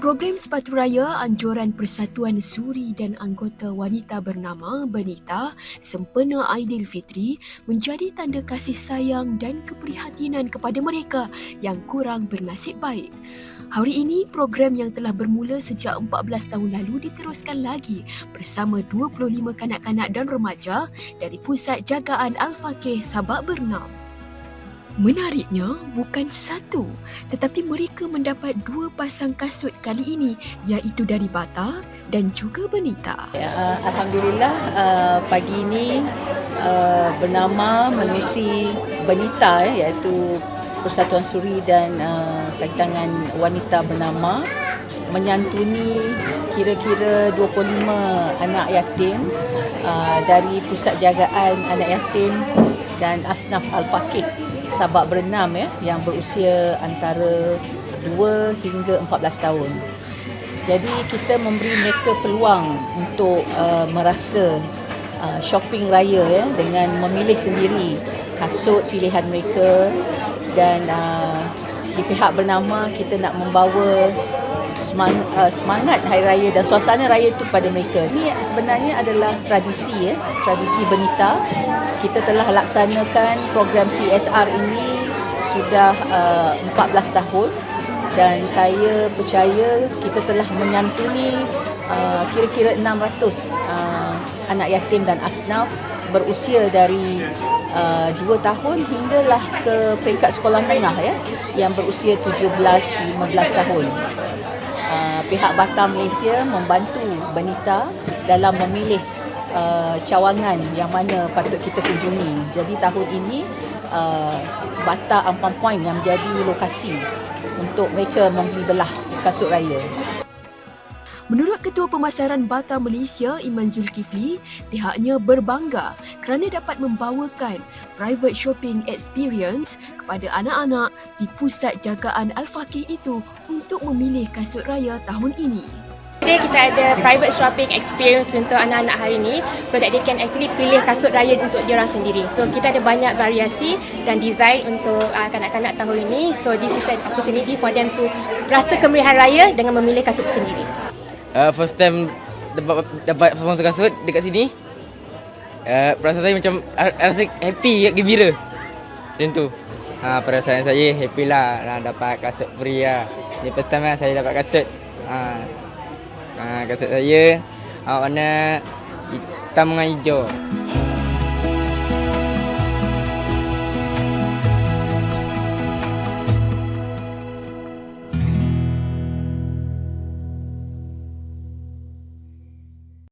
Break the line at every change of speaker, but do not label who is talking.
Program Sepatu Raya Anjuran Persatuan Suri dan Anggota Wanita bernama Benita sempena Aidilfitri menjadi tanda kasih sayang dan keprihatinan kepada mereka yang kurang bernasib baik. Hari ini, program yang telah bermula sejak 14 tahun lalu diteruskan lagi bersama 25 kanak-kanak dan remaja dari Pusat Jagaan Al-Fakih Sabak Bernam. Menariknya, bukan satu tetapi mereka mendapat dua pasang kasut kali ini iaitu dari Bata dan juga Benita.
Ya, uh, Alhamdulillah uh, pagi ini uh, bernama mengisi Benita eh, iaitu Persatuan Suri dan uh, Tangan Wanita bernama menyantuni kira-kira 25 anak yatim uh, dari Pusat Jagaan Anak Yatim dan Asnaf Al-Fakih Sabak Berenam ya yang berusia antara 2 hingga 14 tahun. Jadi kita memberi mereka peluang untuk uh, merasa uh, shopping raya ya dengan memilih sendiri kasut pilihan mereka dan uh, di pihak bernama kita nak membawa semangat, uh, semangat hari raya dan suasana raya itu kepada mereka. Ini sebenarnya adalah tradisi ya, tradisi Benita. Kita telah laksanakan program CSR ini sudah uh, 14 tahun dan saya percaya kita telah menyantuni uh, kira-kira 600 uh, anak yatim dan asnaf berusia dari uh, 2 tahun hinggalah ke peringkat sekolah menengah ya yang berusia 17 15 tahun. Pihak Batam Malaysia membantu Benita dalam memilih uh, cawangan yang mana patut kita kunjungi. Jadi tahun ini uh, Bata Ampang Point yang menjadi lokasi untuk mereka membeli belah kasut raya.
Menurut Ketua Pemasaran Bata Malaysia Iman Zulkifli, pihaknya berbangga kerana dapat membawakan private shopping experience kepada anak-anak di pusat jagaan Al-Fakih itu untuk memilih kasut raya tahun ini.
Today kita ada private shopping experience untuk anak-anak hari ini so that they can actually pilih kasut raya untuk dia orang sendiri. So kita ada banyak variasi dan design untuk uh, kanak-kanak tahun ini. So this is an opportunity for them to rasa kemeriahan raya dengan memilih kasut sendiri.
Uh, first time dapat dapat sponsor kasut dekat sini. Uh, perasaan saya macam rasa happy, gembira. Macam tu. Ha, perasaan saya happy lah nak dapat kasut free lah. Ini pertama saya dapat kasut. Ha, ha, kasut saya uh, warna hitam dengan hijau.